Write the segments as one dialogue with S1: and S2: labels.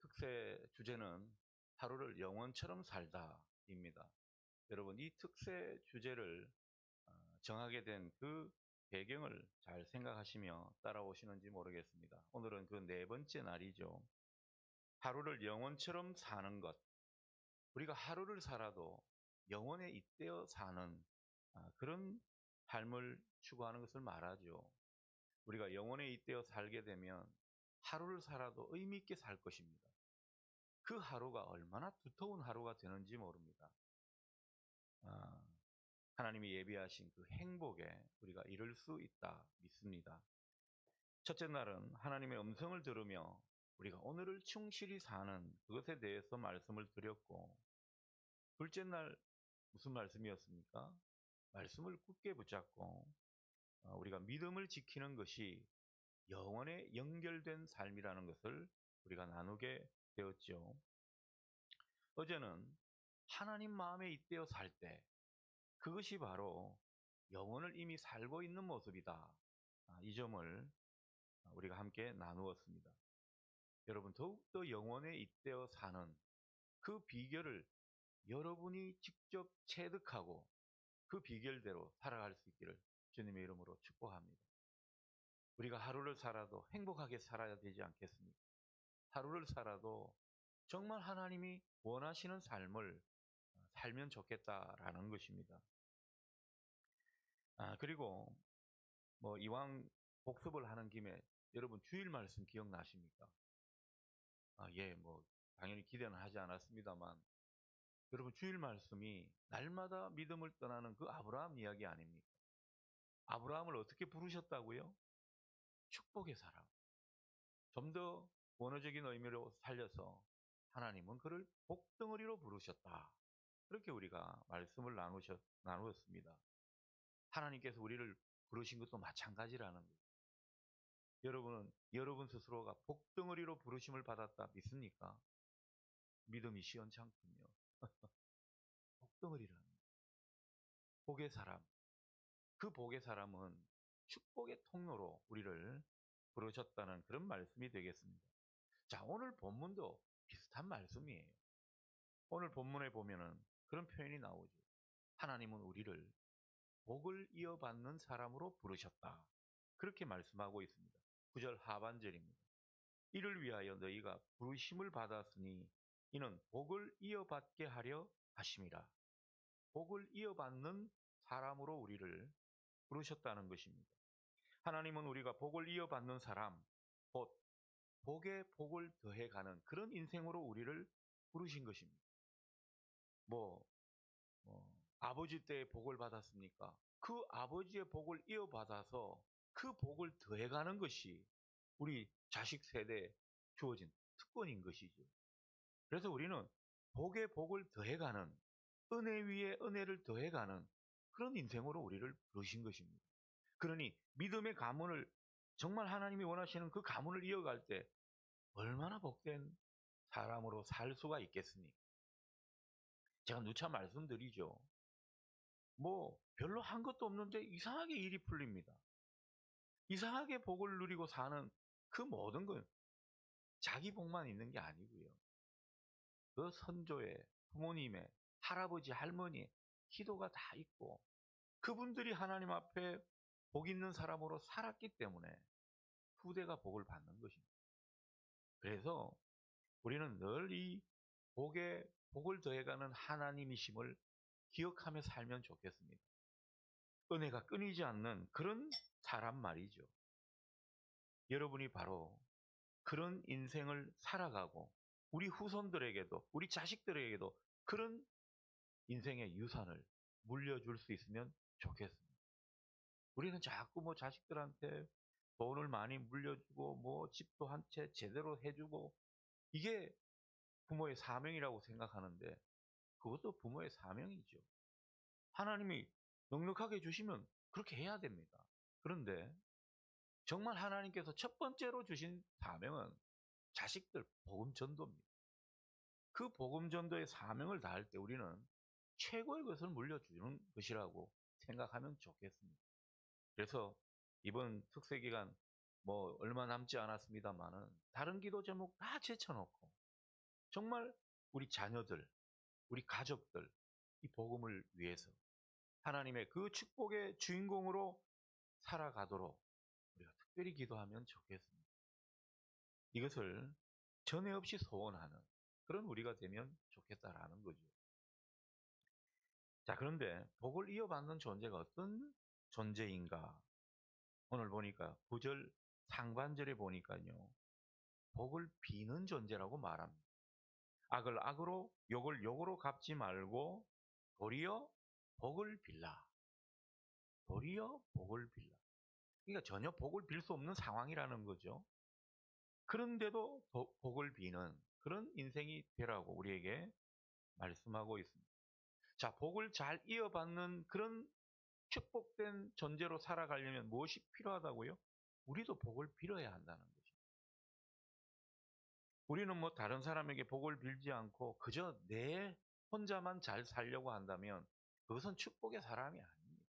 S1: 특세 주제는 하루를 영원처럼 살다입니다. 여러분 이 특세 주제를 어, 정하게 된 그 배경을 잘 생각하시며 따라오시는지 모르겠습니다. 오늘은 그 네 번째 날이죠. 하루를 영원처럼 사는 것. 우리가 하루를 살아도 영원에 잇대어 사는 아, 그런 삶을 추구하는 것을 말하죠. 우리가 영원에 잇대어 살게 되면 하루를 살아도 의미 있게 살 것입니다. 그 하루가 얼마나 두터운 하루가 되는지 모릅니다. 아, 하나님이 예비하신 그 행복에 우리가 이룰 수 있다 믿습니다. 첫째 날은 하나님의 음성을 들으며 우리가 오늘을 충실히 사는 그것에 대해서 말씀을 드렸고, 둘째 날 무슨 말씀이었습니까? 말씀을 굳게 붙잡고 어, 우리가 믿음을 지키는 것이 영원에 연결된 삶이라는 것을 우리가 나누게 되었죠. 어제는 하나님 마음에 잇대어 살 때 그것이 바로 영혼을 이미 살고 있는 모습이다. 아, 이 점을 우리가 함께 나누었습니다. 여러분 더욱더 영혼에 잇대어 사는 그 비결을 여러분이 직접 체득하고 그 비결대로 살아갈 수 있기를 주님의 이름으로 축복합니다. 우리가 하루를 살아도 행복하게 살아야 되지 않겠습니까? 하루를 살아도 정말 하나님이 원하시는 삶을 살면 좋겠다라는 것입니다. 아, 그리고 뭐 이왕 복습을 하는 김에 여러분 주일 말씀 기억나십니까? 아, 예, 뭐 당연히 기대는 하지 않았습니다만 여러분 주일 말씀이 날마다 믿음을 떠나는 그 아브라함 이야기 아닙니까? 아브라함을 어떻게 부르셨다고요? 축복의 사람. 좀 더 원어적인 의미로 살려서 하나님은 그를 복덩어리로 부르셨다. 그렇게 우리가 말씀을 나누셨, 나누었습니다. 하나님께서 우리를 부르신 것도 마찬가지라는 거예요. 여러분은 여러분 스스로가 복덩어리로 부르심을 받았다 믿습니까? 믿음이 시원찮군요. 복덩어리라는 복의 사람. 그 복의 사람은 축복의 통로로 우리를 부르셨다는 그런 말씀이 되겠습니다. 자, 오늘 본문도 비슷한 말씀이에요. 오늘 본문에 보면은 그런 표현이 나오죠. 하나님은 우리를 복을 이어받는 사람으로 부르셨다. 그렇게 말씀하고 있습니다. 9절 하반절입니다. 이를 위하여 너희가 부르심을 받았으니 이는 복을 이어받게 하려 하심이라. 복을 이어받는 사람으로 우리를 부르셨다는 것입니다. 하나님은 우리가 복을 이어받는 사람, 곧 복에 복을 더해가는 그런 인생으로 우리를 부르신 것입니다. 뭐, 뭐 아버지 때 복을 받았습니까? 그 아버지의 복을 이어받아서 그 복을 더해가는 것이 우리 자식 세대에 주어진 특권인 것이죠. 그래서 우리는 복에 복을 더해가는 은혜 위에 은혜를 더해가는 그런 인생으로 우리를 부르신 것입니다. 그러니 믿음의 가문을 정말 하나님이 원하시는 그 가문을 이어갈 때 얼마나 복된 사람으로 살 수가 있겠습니까? 제가 누차 말씀드리죠. 뭐 별로 한 것도 없는데 이상하게 일이 풀립니다. 이상하게 복을 누리고 사는 그 모든 건 자기 복만 있는 게 아니고요. 그 선조의 부모님의 할아버지 할머니의 기도가 다 있고 그분들이 하나님 앞에 복 있는 사람으로 살았기 때문에 후대가 복을 받는 것입니다. 그래서 우리는 늘 이 복에 복을 더해가는 하나님이심을 기억하며 살면 좋겠습니다. 은혜가 끊이지 않는 그런 사람 말이죠. 여러분이 바로 그런 인생을 살아가고 우리 후손들에게도 우리 자식들에게도 그런 인생의 유산을 물려줄 수 있으면 좋겠습니다. 우리는 자꾸 뭐 자식들한테 돈을 많이 물려주고 뭐 집도 한 채 제대로 해주고 이게 부모의 사명이라고 생각하는데 그것도 부모의 사명이죠. 하나님이 넉넉하게 주시면 그렇게 해야 됩니다. 그런데 정말 하나님께서 첫 번째로 주신 사명은 자식들 복음 전도입니다. 그 복음 전도의 사명을 다할 때 우리는 최고의 것을 물려주는 것이라고 생각하면 좋겠습니다. 그래서 이번 특세 기간 뭐 얼마 남지 않았습니다만은 다른 기도 제목 다 제쳐놓고 정말 우리 자녀들, 우리 가족들 이 복음을 위해서 하나님의 그 축복의 주인공으로 살아가도록 우리가 특별히 기도하면 좋겠습니다. 이것을 전에 없이 소원하는 그런 우리가 되면 좋겠다라는 거죠. 자, 그런데 복을 이어받는 존재가 어떤 존재인가? 오늘 보니까 9절 상반절에 보니까요. 복을 비는 존재라고 말합니다. 악을 악으로 욕을 욕으로 갚지 말고 도리어 복을 빌라. 도리어 복을 빌라. 그러니까 전혀 복을 빌 수 없는 상황이라는 거죠. 그런데도 도- 복을 비는 그런 인생이 되라고 우리에게 말씀하고 있습니다. 자, 복을 잘 이어받는 그런 축복된 존재로 살아가려면 무엇이 필요하다고요? 우리도 복을 빌어야 한다는 거죠. 우리는 뭐 다른 사람에게 복을 빌지 않고 그저 내 혼자만 잘 살려고 한다면 그것은 축복의 사람이 아닙니다.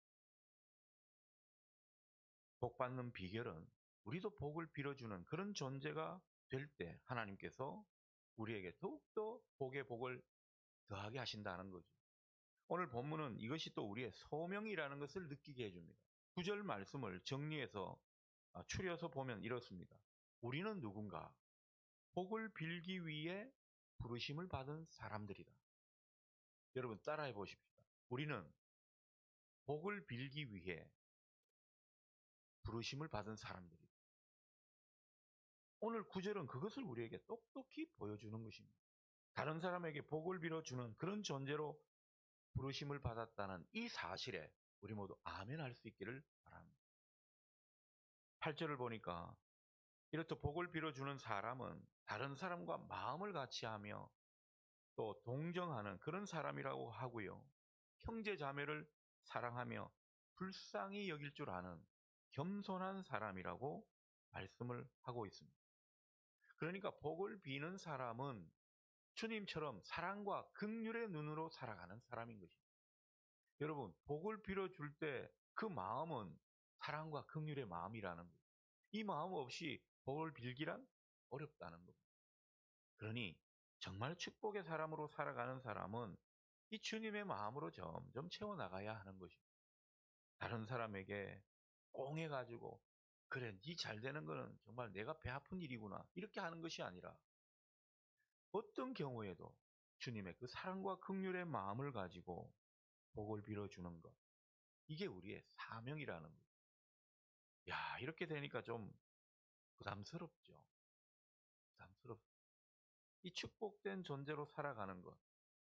S1: 복 받는 비결은 우리도 복을 빌어주는 그런 존재가 될 때 하나님께서 우리에게 더욱더 복의 복을 더하게 하신다는 거죠. 오늘 본문은 이것이 또 우리의 소명이라는 것을 느끼게 해줍니다. 구절 말씀을 정리해서 아, 추려서 보면 이렇습니다. 우리는 누군가? 복을 빌기 위해 부르심을 받은 사람들이다. 여러분 따라해 보십시다. 우리는 복을 빌기 위해 부르심을 받은 사람들이다. 오늘 구절은 그것을 우리에게 똑똑히 보여주는 것입니다. 다른 사람에게 복을 빌어주는 그런 존재로 부르심을 받았다는 이 사실에 우리 모두 아멘 할 수 있기를 바랍니다. 8절을 보니까 이렇듯 복을 빌어주는 사람은 다른 사람과 마음을 같이 하며 또 동정하는 그런 사람이라고 하고요. 형제 자매를 사랑하며 불쌍히 여길 줄 아는 겸손한 사람이라고 말씀을 하고 있습니다. 그러니까 복을 비는 사람은 주님처럼 사랑과 극률의 눈으로 살아가는 사람인 것입니다. 여러분, 복을 빌어줄 때 그 마음은 사랑과 극률의 마음이라는 거예요. 이 마음 없이 복을 빌기란 어렵다는 겁니다. 그러니 정말 축복의 사람으로 살아가는 사람은 이 주님의 마음으로 점점 채워나가야 하는 것입니다. 다른 사람에게 꽁해가지고 그래, 니 잘 되는 거는 정말 내가 배 아픈 일이구나 이렇게 하는 것이 아니라 어떤 경우에도 주님의 그 사랑과 극률의 마음을 가지고 복을 빌어주는 것. 이게 우리의 사명이라는 거죠. 야, 이렇게 되니까 좀 부담스럽죠. 부담스럽. 이 축복된 존재로 살아가는 것.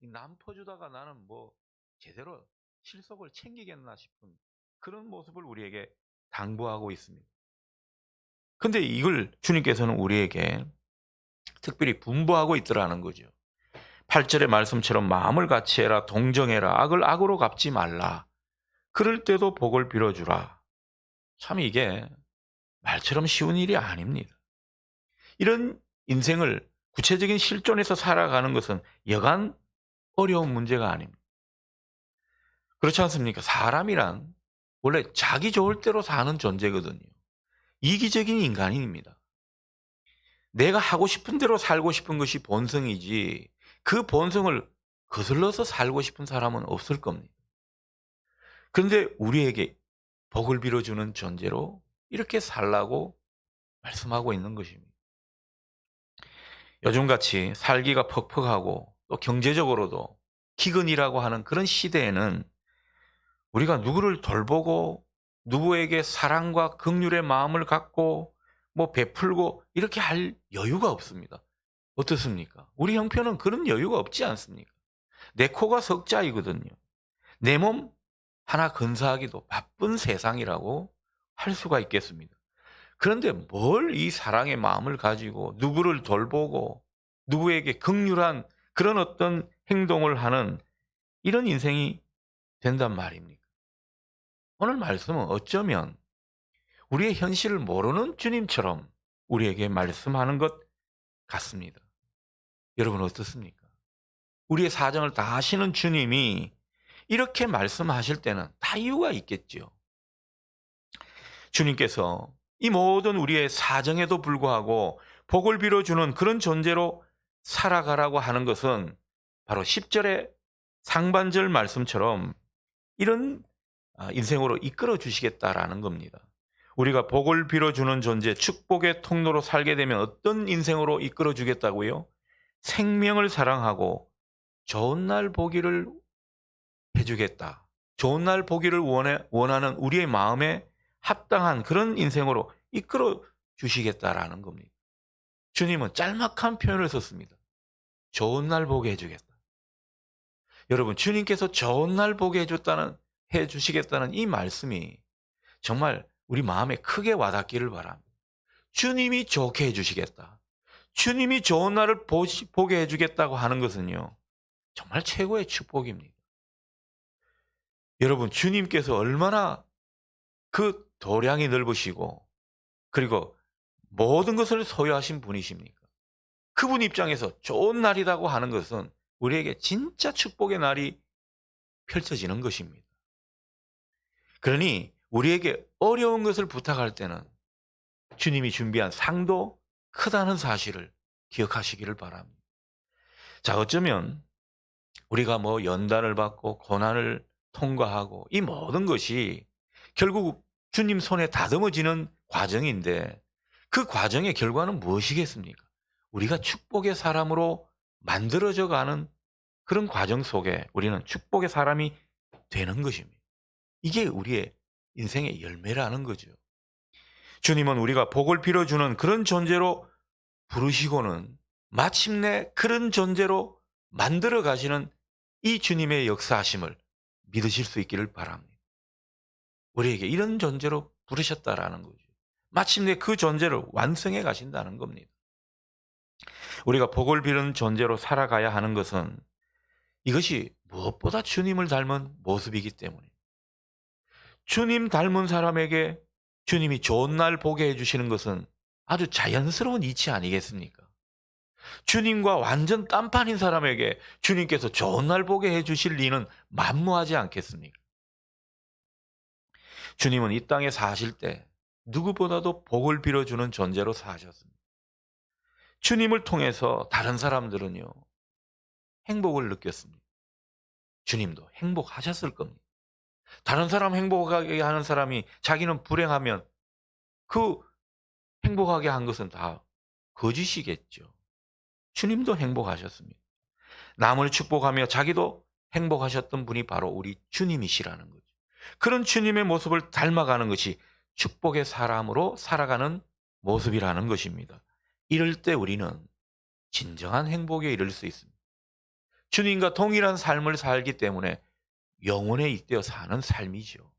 S1: 남 퍼주다가 나는 뭐 제대로 실속을 챙기겠나 싶은 그런 모습을 우리에게 당부하고 있습니다. 근데 이걸 주님께서는 우리에게 특별히 분부하고 있더라는 거죠. 8절의 말씀처럼 마음을 같이 해라, 동정해라, 악을 악으로 갚지 말라. 그럴 때도 복을 빌어주라. 참 이게 말처럼 쉬운 일이 아닙니다. 이런 인생을 구체적인 실존에서 살아가는 것은 여간 어려운 문제가 아닙니다. 그렇지 않습니까? 사람이란 원래 자기 좋을 대로 사는 존재거든요. 이기적인 인간입니다. 내가 하고 싶은 대로 살고 싶은 것이 본성이지 그 본성을 거슬러서 살고 싶은 사람은 없을 겁니다. 그런데 우리에게 복을 빌어주는 존재로 이렇게 살라고 말씀하고 있는 것입니다. 요즘같이 살기가 퍽퍽하고 또 경제적으로도 기근이라고 하는 그런 시대에는 우리가 누구를 돌보고 누구에게 사랑과 긍휼의 마음을 갖고 뭐 베풀고 이렇게 할 여유가 없습니다. 어떻습니까? 우리 형편은 그런 여유가 없지 않습니까? 내 코가 석자이거든요. 내 몸 하나 건사하기도 바쁜 세상이라고 할 수가 있겠습니다. 그런데 뭘 이 사랑의 마음을 가지고 누구를 돌보고 누구에게 극률한 그런 어떤 행동을 하는 이런 인생이 된단 말입니까? 오늘 말씀은 어쩌면 우리의 현실을 모르는 주님처럼 우리에게 말씀하는 것 같습니다. 여러분 어떻습니까? 우리의 사정을 다 아시는 주님이 이렇게 말씀하실 때는 다 이유가 있겠죠. 주님께서 이 모든 우리의 사정에도 불구하고 복을 빌어주는 그런 존재로 살아가라고 하는 것은 바로 10절의 상반절 말씀처럼 이런 아, 인생으로 이끌어 주시겠다라는 겁니다. 우리가 복을 빌어주는 존재, 축복의 통로로 살게 되면 어떤 인생으로 이끌어 주겠다고요? 생명을 사랑하고 좋은 날 보기를 해주겠다. 좋은 날 보기를 원해, 원하는 우리의 마음에 합당한 그런 인생으로 이끌어 주시겠다라는 겁니다. 주님은 짤막한 표현을 썼습니다. 좋은 날 보게 해주겠다. 여러분, 주님께서 좋은 날 보게 해줬다는, 해주시겠다는 이 말씀이 정말 우리 마음에 크게 와닿기를 바랍니다. 주님이 좋게 해주시겠다. 주님이 좋은 날을 보시, 보게 해주겠다고 하는 것은요, 정말 최고의 축복입니다. 여러분, 주님께서 얼마나 그 도량이 넓으시고, 그리고 모든 것을 소유하신 분이십니까? 그분 입장에서 좋은 날이라고 하는 것은 우리에게 진짜 축복의 날이 펼쳐지는 것입니다. 그러니 우리에게 어려운 것을 부탁할 때는 주님이 준비한 상도 크다는 사실을 기억하시기를 바랍니다. 자, 어쩌면 우리가 뭐 연단을 받고 고난을 통과하고 이 모든 것이 결국 주님 손에 다듬어지는 과정인데 그 과정의 결과는 무엇이겠습니까? 우리가 축복의 사람으로 만들어져 가는 그런 과정 속에 우리는 축복의 사람이 되는 것입니다. 이게 우리의 인생의 열매라는 거죠. 주님은 우리가 복을 빌어주는 그런 존재로 부르시고는 마침내 그런 존재로 만들어 가시는 이 주님의 역사하심을 믿으실 수 있기를 바랍니다. 우리에게 이런 존재로 부르셨다라는 거죠. 마침내 그 존재를 완성해 가신다는 겁니다. 우리가 복을 비는 존재로 살아가야 하는 것은 이것이 무엇보다 주님을 닮은 모습이기 때문에 주님 닮은 사람에게 주님이 좋은 날 보게 해주시는 것은 아주 자연스러운 이치 아니겠습니까? 주님과 완전 딴판인 사람에게 주님께서 좋은 날 보게 해주실 리는 만무하지 않겠습니까? 주님은 이 땅에 사실 때 누구보다도 복을 빌어주는 존재로 사셨습니다. 주님을 통해서 다른 사람들은요, 행복을 느꼈습니다. 주님도 행복하셨을 겁니다. 다른 사람 행복하게 하는 사람이 자기는 불행하면 그 행복하게 한 것은 다 거짓이겠죠. 주님도 행복하셨습니다. 남을 축복하며 자기도 행복하셨던 분이 바로 우리 주님이시라는 거죠. 그런 주님의 모습을 닮아가는 것이 축복의 사람으로 살아가는 모습이라는 것입니다. 이럴 때 우리는 진정한 행복에 이를 수 있습니다. 주님과 동일한 삶을 살기 때문에 영혼에 잇대어 사는 삶이죠.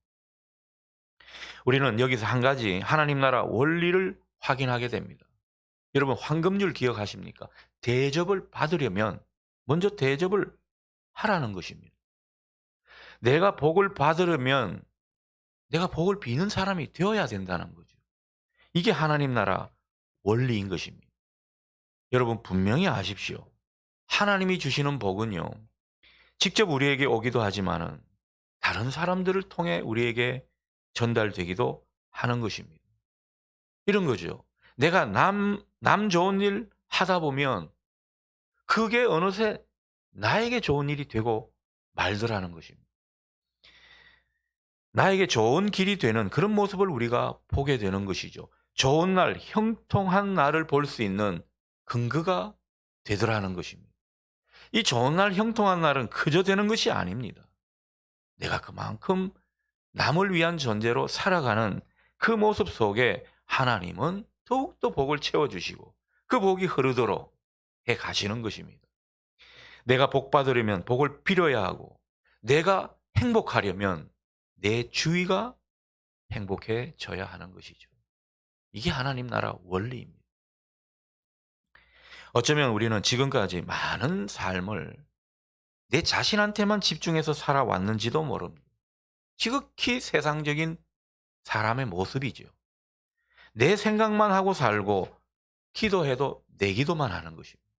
S1: 우리는 여기서 한 가지 하나님 나라 원리를 확인하게 됩니다. 여러분 황금률 기억하십니까? 대접을 받으려면 먼저 대접을 하라는 것입니다. 내가 복을 받으려면 내가 복을 비는 사람이 되어야 된다는 거죠. 이게 하나님 나라 원리인 것입니다. 여러분 분명히 아십시오. 하나님이 주시는 복은요. 직접 우리에게 오기도 하지만은 다른 사람들을 통해 우리에게 전달되기도 하는 것입니다. 이런 거죠. 내가 남, 남 좋은 일 하다 보면 그게 어느새 나에게 좋은 일이 되고 말더라는 것입니다. 나에게 좋은 길이 되는 그런 모습을 우리가 보게 되는 것이죠. 좋은 날, 형통한 날을 볼 수 있는 근거가 되더라는 것입니다. 이 좋은 날, 형통한 날은 그저 되는 것이 아닙니다. 내가 그만큼 남을 위한 존재로 살아가는 그 모습 속에 하나님은 더욱더 복을 채워주시고 그 복이 흐르도록 해 가시는 것입니다. 내가 복 받으려면 복을 빌어야 하고 내가 행복하려면 내 주위가 행복해져야 하는 것이죠. 이게 하나님 나라 원리입니다. 어쩌면 우리는 지금까지 많은 삶을 내 자신한테만 집중해서 살아왔는지도 모릅니다. 지극히 세상적인 사람의 모습이죠. 내 생각만 하고 살고 기도해도 내 기도만 하는 것입니다.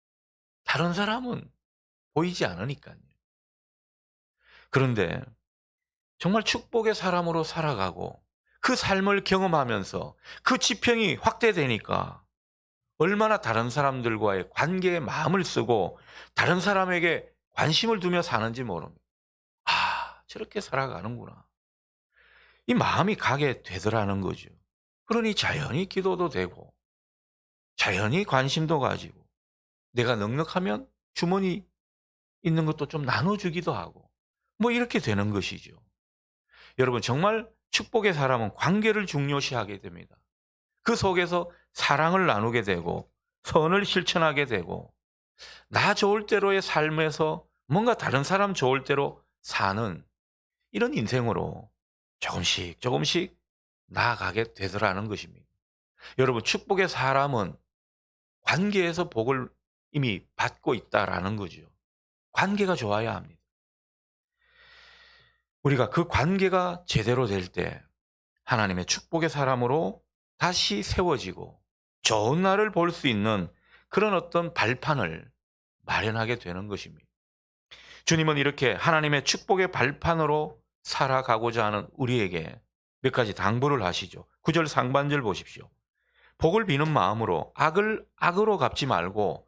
S1: 다른 사람은 보이지 않으니까요. 그런데 정말 축복의 사람으로 살아가고 그 삶을 경험하면서 그 지평이 확대되니까 얼마나 다른 사람들과의 관계에 마음을 쓰고 다른 사람에게 관심을 두며 사는지 모릅니다. 아, 저렇게 살아가는구나. 이 마음이 가게 되더라는 거죠. 그러니 자연히 기도도 되고, 자연히 관심도 가지고, 내가 넉넉하면 주머니 있는 것도 좀 나눠주기도 하고, 뭐 이렇게 되는 것이죠. 여러분, 정말 축복의 사람은 관계를 중요시하게 됩니다. 그 속에서 사랑을 나누게 되고, 선을 실천하게 되고, 나 좋을 대로의 삶에서 뭔가 다른 사람 좋을 대로 사는 이런 인생으로 조금씩 조금씩 나아가게 되더라는 것입니다. 여러분, 축복의 사람은 관계에서 복을 이미 받고 있다라는 거죠. 관계가 좋아야 합니다. 우리가 그 관계가 제대로 될 때 하나님의 축복의 사람으로 다시 세워지고 좋은 날을 볼 수 있는 그런 어떤 발판을 마련하게 되는 것입니다. 주님은 이렇게 하나님의 축복의 발판으로 살아가고자 하는 우리에게 몇 가지 당부를 하시죠. 9절 상반절 보십시오. 복을 비는 마음으로 악을 악으로 갚지 말고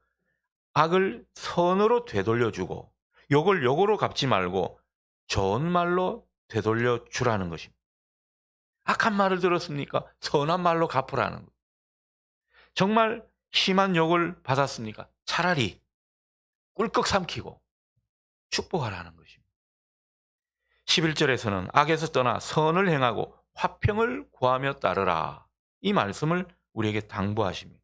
S1: 악을 선으로 되돌려주고 욕을 욕으로 갚지 말고 좋은 말로 되돌려 주라는 것입니다. 악한 말을 들었습니까? 선한 말로 갚으라는 것. 정말 심한 욕을 받았습니까? 차라리 꿀꺽 삼키고 축복하라는 것입니다. 11절에서는 악에서 떠나 선을 행하고 화평을 구하며 따르라. 이 말씀을 우리에게 당부하십니다.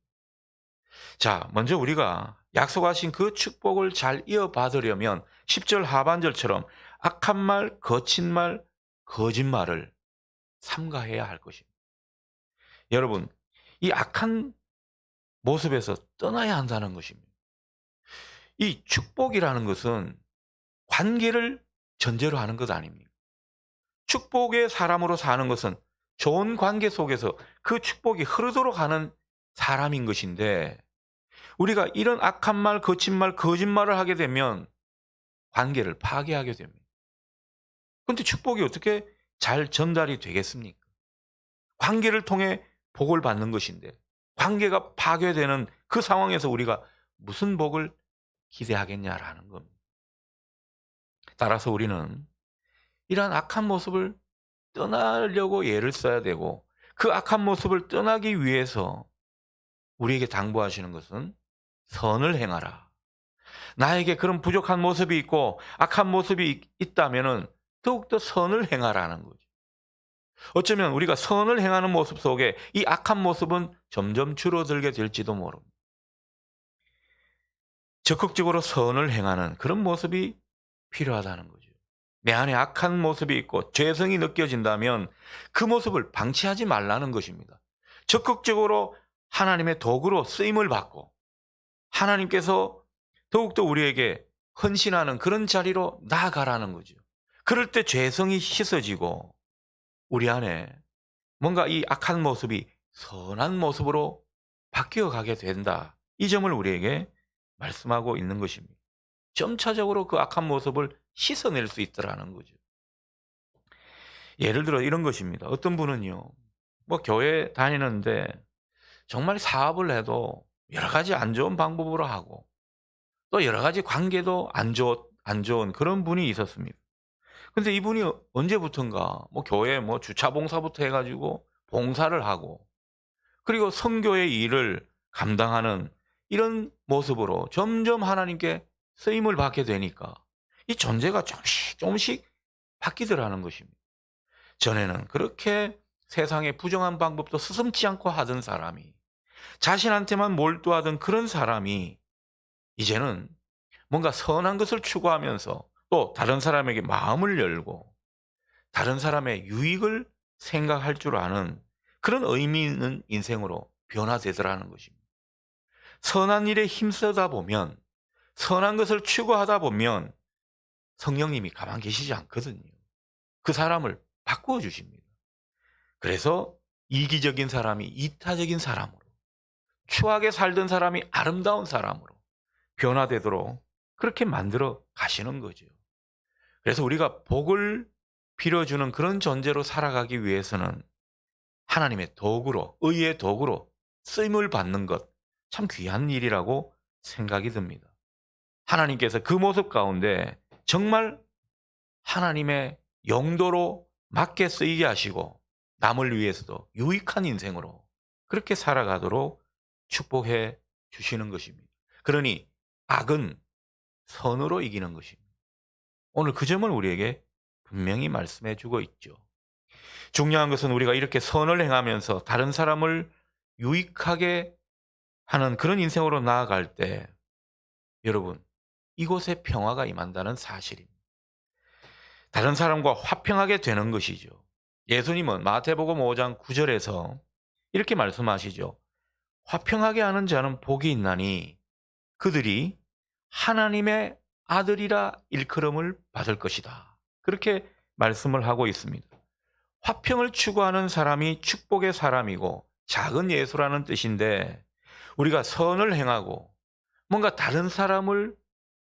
S1: 자, 먼저 우리가 약속하신 그 축복을 잘 이어받으려면 10절 하반절처럼 악한 말, 거친 말, 거짓말을 삼가해야 할 것입니다. 여러분, 이 악한 모습에서 떠나야 한다는 것입니다. 이 축복이라는 것은 관계를 전제로 하는 것 아닙니까? 축복의 사람으로 사는 것은 좋은 관계 속에서 그 축복이 흐르도록 하는 사람인 것인데 우리가 이런 악한 말, 거친 말, 거짓말을 하게 되면 관계를 파괴하게 됩니다. 그런데 축복이 어떻게 잘 전달이 되겠습니까? 관계를 통해 복을 받는 것인데 관계가 파괴되는 그 상황에서 우리가 무슨 복을 기대하겠냐라는 겁니다. 따라서 우리는 이러한 악한 모습을 떠나려고 예를 써야 되고 그 악한 모습을 떠나기 위해서 우리에게 당부하시는 것은 선을 행하라. 나에게 그런 부족한 모습이 있고 악한 모습이 있다면은 더욱더 선을 행하라는 거죠. 어쩌면 우리가 선을 행하는 모습 속에 이 악한 모습은 점점 줄어들게 될지도 모릅니다. 적극적으로 선을 행하는 그런 모습이 필요하다는 거죠. 내 안에 악한 모습이 있고 죄성이 느껴진다면 그 모습을 방치하지 말라는 것입니다. 적극적으로 하나님의 도구로 쓰임을 받고 하나님께서 더욱더 우리에게 헌신하는 그런 자리로 나아가라는 거죠. 그럴 때 죄성이 씻어지고 우리 안에 뭔가 이 악한 모습이 선한 모습으로 바뀌어 가게 된다. 이 점을 우리에게 말씀하고 있는 것입니다. 점차적으로 그 악한 모습을 씻어낼 수 있더라는 거죠. 예를 들어 이런 것입니다. 어떤 분은요, 뭐 교회 다니는데 정말 사업을 해도 여러 가지 안 좋은 방법으로 하고 또 여러 가지 관계도 안, 좋, 안 좋은 그런 분이 있었습니다. 근데 이분이 언제부턴가 뭐 교회 뭐 주차 봉사부터 해가지고 봉사를 하고 그리고 성교의 일을 감당하는 이런 모습으로 점점 하나님께 쓰임을 받게 되니까 이 존재가 조금씩 조금씩 바뀌더라는 것입니다. 전에는 그렇게 세상의 부정한 방법도 스승치 않고 하던 사람이 자신한테만 몰두하던 그런 사람이 이제는 뭔가 선한 것을 추구하면서 또 다른 사람에게 마음을 열고 다른 사람의 유익을 생각할 줄 아는 그런 의미 있는 인생으로 변화되더라는 것입니다. 선한 일에 힘쓰다 보면 선한 것을 추구하다 보면 성령님이 가만 계시지 않거든요. 그 사람을 바꾸어 주십니다. 그래서 이기적인 사람이 이타적인 사람으로 추하게 살던 사람이 아름다운 사람으로 변화되도록 그렇게 만들어 가시는 거죠. 그래서 우리가 복을 빌어주는 그런 존재로 살아가기 위해서는 하나님의 도구로, 의의 도구로 쓰임을 받는 것 참 귀한 일이라고 생각이 듭니다. 하나님께서 그 모습 가운데 정말 하나님의 용도로 맞게 쓰이게 하시고 남을 위해서도 유익한 인생으로 그렇게 살아가도록 축복해 주시는 것입니다. 그러니 악은 선으로 이기는 것입니다. 오늘 그 점을 우리에게 분명히 말씀해 주고 있죠. 중요한 것은 우리가 이렇게 선을 행하면서 다른 사람을 유익하게 하는 그런 인생으로 나아갈 때 여러분 이곳에 평화가 임한다는 사실입니다. 다른 사람과 화평하게 되는 것이죠. 예수님은 마태복음 5장 9절에서 이렇게 말씀하시죠. 화평하게 하는 자는 복이 있나니 그들이 하나님의 아들이라 일컬음을 받을 것이다. 그렇게 말씀을 하고 있습니다. 화평을 추구하는 사람이 축복의 사람이고 작은 예수라는 뜻인데 우리가 선을 행하고 뭔가 다른 사람을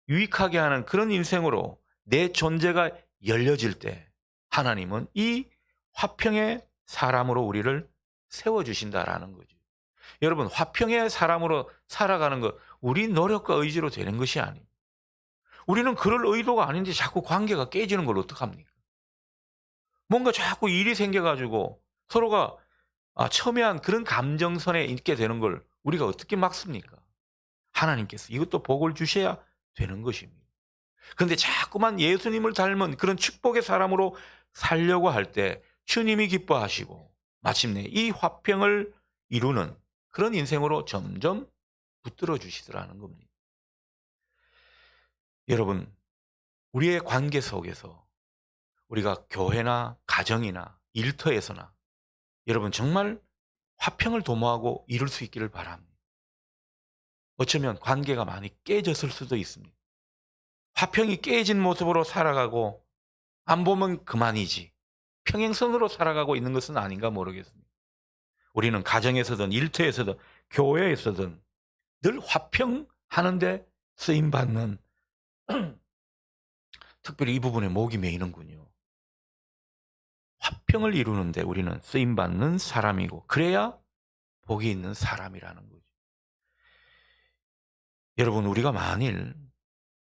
S1: 유익하게 하는 그런 인생으로 내 존재가 열려질 때 하나님은 이 화평의 사람으로 우리를 세워주신다라는 거죠. 여러분, 화평의 사람으로 살아가는 것, 우리 노력과 의지로 되는 것이 아닙니다. 우리는 그럴 의도가 아닌데 자꾸 관계가 깨지는 걸 어떡합니까? 뭔가 자꾸 일이 생겨가지고 서로가 아, 첨예한 그런 감정선에 있게 되는 걸 우리가 어떻게 막습니까? 하나님께서 이것도 복을 주셔야 되는 것입니다. 그런데 자꾸만 예수님을 닮은 그런 축복의 사람으로 살려고 할 때 주님이 기뻐하시고 마침내 이 화평을 이루는 그런 인생으로 점점 붙들어 주시더라는 겁니다. 여러분, 우리의 관계 속에서 우리가 교회나 가정이나 일터에서나 여러분 정말 화평을 도모하고 이룰 수 있기를 바랍니다. 어쩌면 관계가 많이 깨졌을 수도 있습니다. 화평이 깨진 모습으로 살아가고 안 보면 그만이지. 평행선으로 살아가고 있는 것은 아닌가 모르겠습니다. 우리는 가정에서든 일터에서든 교회에서든 늘 화평하는데 쓰임 받는 특별히 이 부분에 목이 메이는군요. 화평을 이루는데 우리는 쓰임 받는 사람이고 그래야 복이 있는 사람이라는 거죠. 여러분 우리가 만일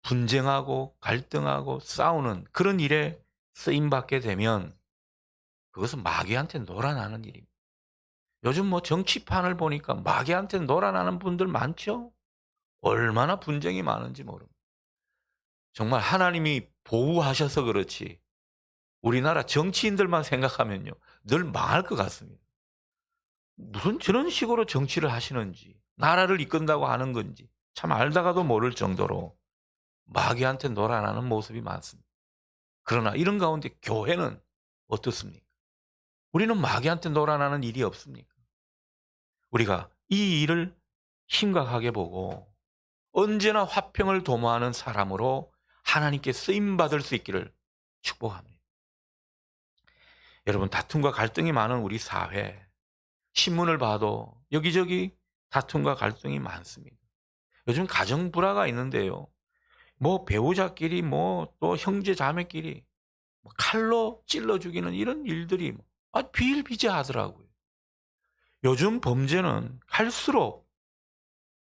S1: 분쟁하고 갈등하고 싸우는 그런 일에 쓰임 받게 되면 그것은 마귀한테 놀아나는 일입니다. 요즘 뭐 정치판을 보니까 마귀한테 놀아나는 분들 많죠? 얼마나 분쟁이 많은지 모릅니다. 정말 하나님이 보호하셔서 그렇지 우리나라 정치인들만 생각하면요 늘 망할 것 같습니다. 무슨 저런 식으로 정치를 하시는지 나라를 이끈다고 하는 건지 참 알다가도 모를 정도로 마귀한테 놀아나는 모습이 많습니다. 그러나 이런 가운데 교회는 어떻습니까? 우리는 마귀한테 놀아나는 일이 없습니까? 우리가 이 일을 심각하게 보고 언제나 화평을 도모하는 사람으로 하나님께 쓰임 받을 수 있기를 축복합니다. 여러분 다툼과 갈등이 많은 우리 사회 신문을 봐도 여기저기 다툼과 갈등이 많습니다. 요즘 가정 불화가 있는데요. 뭐 배우자끼리 뭐 또 형제 자매끼리 뭐 칼로 찔러 죽이는 이런 일들이 아주 비일비재하더라고요. 요즘 범죄는 갈수록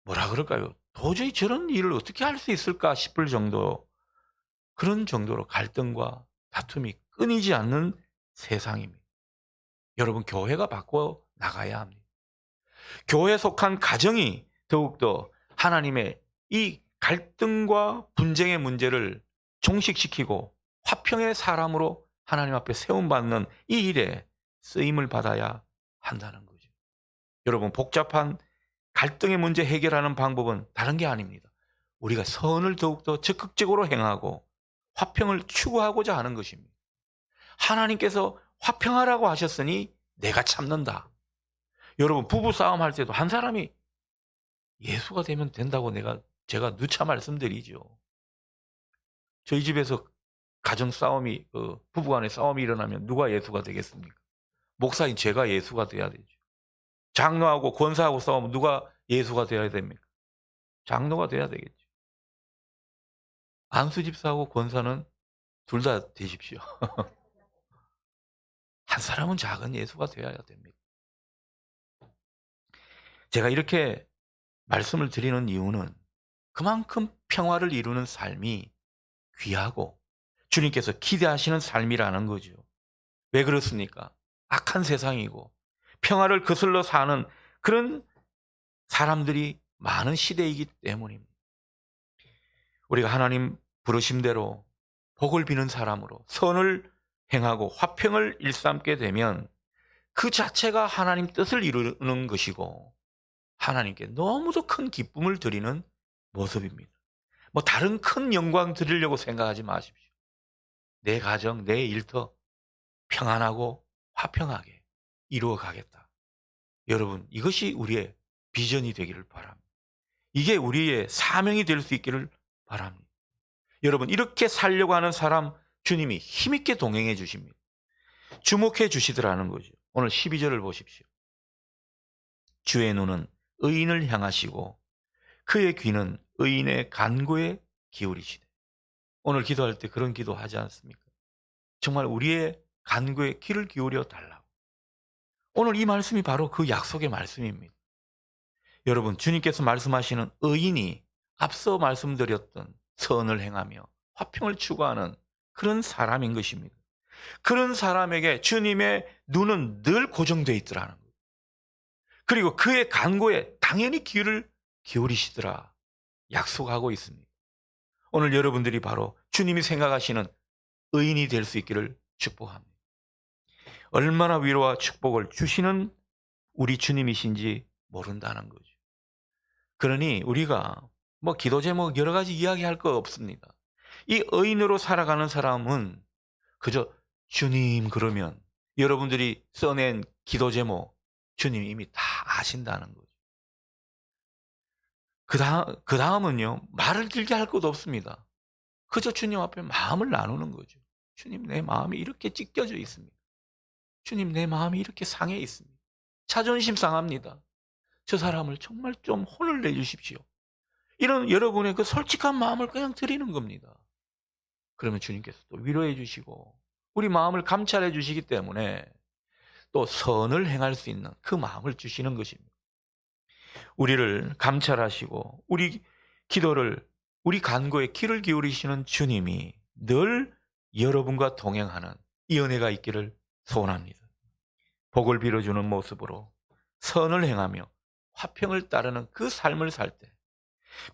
S1: 뭐라 그럴까요? 도저히 저런 일을 어떻게 할 수 있을까 싶을 정도 그런 정도로 갈등과 다툼이 끊이지 않는 세상입니다. 여러분 교회가 바꿔 나가야 합니다. 교회에 속한 가정이 더욱더 하나님의 이 갈등과 분쟁의 문제를 종식시키고 화평의 사람으로 하나님 앞에 세움받는 이 일에 쓰임을 받아야 한다는 거죠. 여러분 복잡한 갈등의 문제 해결하는 방법은 다른 게 아닙니다. 우리가 선을 더욱더 적극적으로 행하고 화평을 추구하고자 하는 것입니다. 하나님께서 화평하라고 하셨으니 내가 참는다. 여러분 부부 싸움 할 때도 한 사람이 예수가 되면 된다고 내가 제가 누차 말씀드리죠. 저희 집에서 가정 싸움이 어, 부부간의 싸움이 일어나면 누가 예수가 되겠습니까? 목사인 제가 예수가 돼야 되죠. 장로하고 권사하고 싸우면 누가 예수가 되어야 됩니까? 장로가 돼야 되겠죠. 안수 집사하고 권사는 둘 다 되십시오. 한 사람은 작은 예수가 되어야 됩니다. 제가 이렇게 말씀을 드리는 이유는 그만큼 평화를 이루는 삶이 귀하고 주님께서 기대하시는 삶이라는 거죠. 왜 그렇습니까? 악한 세상이고 평화를 거슬러 사는 그런 사람들이 많은 시대이기 때문입니다. 우리가 하나님 부르심대로 복을 비는 사람으로 선을 행하고 화평을 일삼게 되면 그 자체가 하나님 뜻을 이루는 것이고 하나님께 너무도 큰 기쁨을 드리는 모습입니다. 뭐 다른 큰 영광 드리려고 생각하지 마십시오. 내 가정, 내 일터 평안하고 화평하게 이루어 가겠다. 여러분, 이것이 우리의 비전이 되기를 바랍니다. 이게 우리의 사명이 될 수 있기를 바랍니다. 여러분, 이렇게 살려고 하는 사람 주님이 힘있게 동행해 주십니다. 주목해 주시더라는 거죠. 오늘 12절을 보십시오. 주의 눈은 의인을 향하시고 그의 귀는 의인의 간구에 기울이시네. 오늘 기도할 때 그런 기도 하지 않습니까? 정말 우리의 간구에 귀를 기울여 달라고. 오늘 이 말씀이 바로 그 약속의 말씀입니다. 여러분, 주님께서 말씀하시는 의인이 앞서 말씀드렸던 선을 행하며 화평을 추구하는 그런 사람인 것입니다. 그런 사람에게 주님의 눈은 늘 고정되어 있더라는 거예요. 그리고 그의 간구에 당연히 귀를 기울이시더라 약속하고 있습니다. 오늘 여러분들이 바로 주님이 생각하시는 의인이 될 수 있기를 축복합니다. 얼마나 위로와 축복을 주시는 우리 주님이신지 모른다는 거죠. 그러니 우리가 뭐 기도 제목 여러 가지 이야기할 거 없습니다. 이 의인으로 살아가는 사람은 그저 주님 그러면 여러분들이 써낸 기도 제목 주님 이미 다 아신다는 거죠. 그 다음, 그 다음은요, 말을 길게 할 것도 없습니다. 그저 주님 앞에 마음을 나누는 거죠. 주님, 내 마음이 이렇게 찢겨져 있습니다. 주님, 내 마음이 이렇게 상해 있습니다. 자존심 상합니다. 저 사람을 정말 좀 혼을 내주십시오. 이런 여러분의 그 솔직한 마음을 그냥 드리는 겁니다. 그러면 주님께서 또 위로해 주시고, 우리 마음을 감찰해 주시기 때문에 또 선을 행할 수 있는 그 마음을 주시는 것입니다. 우리를 감찰하시고 우리 기도를 우리 간구에 귀를 기울이시는 주님이 늘 여러분과 동행하는 이 은혜가 있기를 소원합니다. 복을 빌어주는 모습으로 선을 행하며 화평을 따르는 그 삶을 살 때,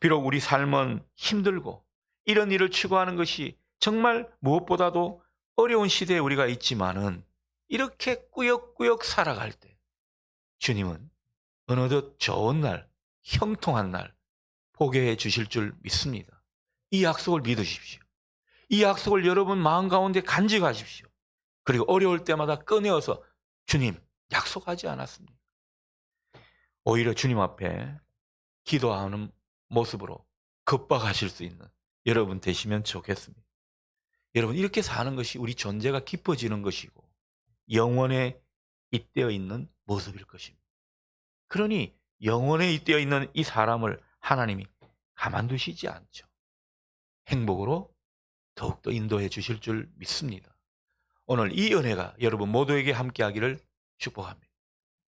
S1: 비록 우리 삶은 힘들고 이런 일을 추구하는 것이 정말 무엇보다도 어려운 시대에 우리가 있지만은 이렇게 꾸역꾸역 살아갈 때, 주님은 어느덧 좋은 날, 형통한 날 보게 해 주실 줄 믿습니다. 이 약속을 믿으십시오. 이 약속을 여러분 마음 가운데 간직하십시오. 그리고 어려울 때마다 꺼내어서 주님 약속하지 않았습니다. 오히려 주님 앞에 기도하는 모습으로 급박하실 수 있는 여러분 되시면 좋겠습니다. 여러분 이렇게 사는 것이 우리 존재가 깊어지는 것이고 영원에 잇대어 있는 모습일 것입니다. 그러니 영원에 잇대어 있는 이 사람을 하나님이 가만두시지 않죠. 행복으로 더욱더 인도해 주실 줄 믿습니다. 오늘 이 은혜가 여러분 모두에게 함께 하기를 축복합니다.